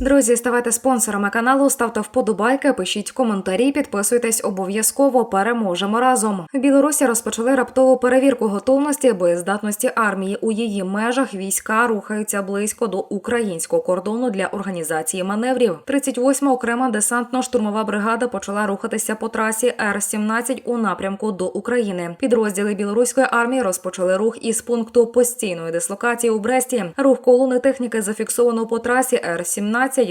Друзі, ставайте спонсорами каналу, ставте вподобайки, пишіть коментарі, підписуйтесь обов'язково. Переможемо разом. Білорусі розпочали раптову перевірку готовності боєздатності армії. У її межах війська рухаються близько до українського кордону для організації маневрів. 38-ма окрема десантно-штурмова бригада почала рухатися по трасі Р-17 у напрямку до України. Підрозділи білоруської армії розпочали рух із пункту постійної дислокації у Бресті. Рух колони техніки зафіксовано по трасі Р-17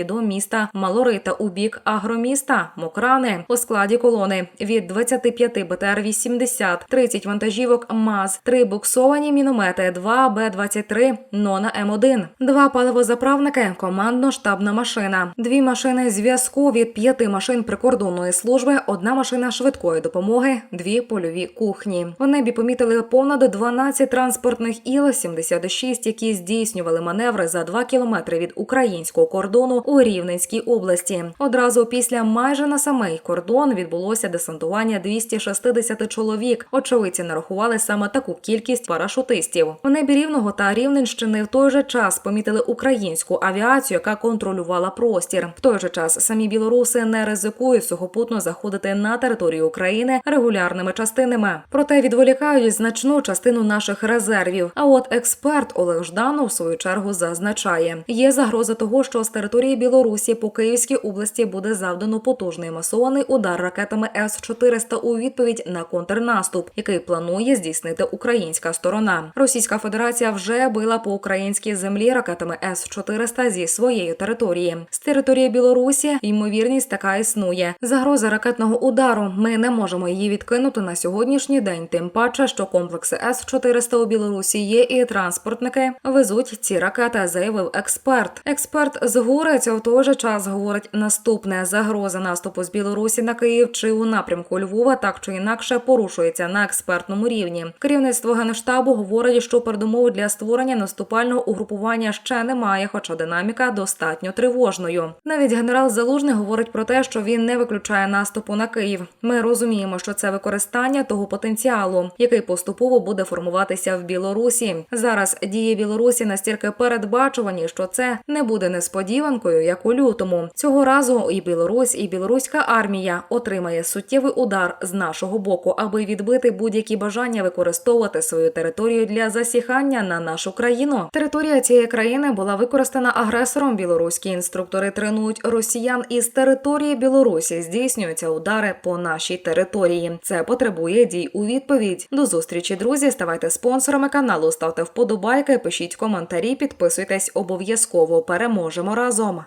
до міста Малорита у бік агроміста Мокрани у складі колони від 25 БТР-80, 30 вантажівок МАЗ, 3 буксовані міномети, 2 Б-23 Нона М1, 2 паливозаправники, командно-штабна машина, 2 машини зв'язку від 5 машин прикордонної служби, одна машина швидкої допомоги, 2 польові кухні. В небі помітили понад 12 транспортних Іл-76, які здійснювали маневри за 2 кілометри від українського кордону у Рівненській області. Одразу після майже на самий кордон відбулося десантування 260 чоловік. Очевидці нарахували саме таку кількість парашутистів. В небі рівного та рівненщини в той же час помітили українську авіацію, яка контролювала простір. В той же час самі білоруси не ризикують сухопутно заходити на територію України регулярними частинами. Проте відволікають значну частину наших резервів. А от експерт Олег Жданов в свою чергу зазначає, є загроза того, що з території Білорусі по Київській області буде завдано потужний масований удар ракетами С-400 у відповідь на контрнаступ, який планує здійснити українська сторона. Російська Федерація вже била по українській землі ракетами С-400 зі своєї території. З території Білорусі ймовірність така існує. Загроза ракетного удару. Ми не можемо її відкинути на сьогоднішній день. Тим паче, що комплекси С-400 у Білорусі є, і транспортники везуть ці ракети, заявив експерт. Експерт з Гурець в той же час говорить наступне: загроза наступу з Білорусі на Київ чи у напрямку Львова так чи інакше порушується на експертному рівні. Керівництво генштабу говорить, що передумов для створення наступального угрупування ще немає, хоча динаміка достатньо тривожною. Навіть генерал Залужний говорить про те, що він не виключає наступу на Київ. Ми розуміємо, що це використання того потенціалу, який поступово буде формуватися в Білорусі. Зараз дії Білорусі настільки передбачувані, що це не буде несподіванкою, як у лютому. Цього разу і Білорусь, і білоруська армія отримає суттєвий удар з нашого боку, аби відбити будь-які бажання використовувати свою територію для засіхання на нашу країну. Територія цієї країни була використана агресором. Білоруські інструктори тренують росіян із території Білорусі. Здійснюються удари по нашій території. Це потребує дій у відповідь. До зустрічі, друзі. Ставайте спонсорами каналу, ставте вподобайки, пишіть коментарі, підписуйтесь обов'язково. Переможемо разом.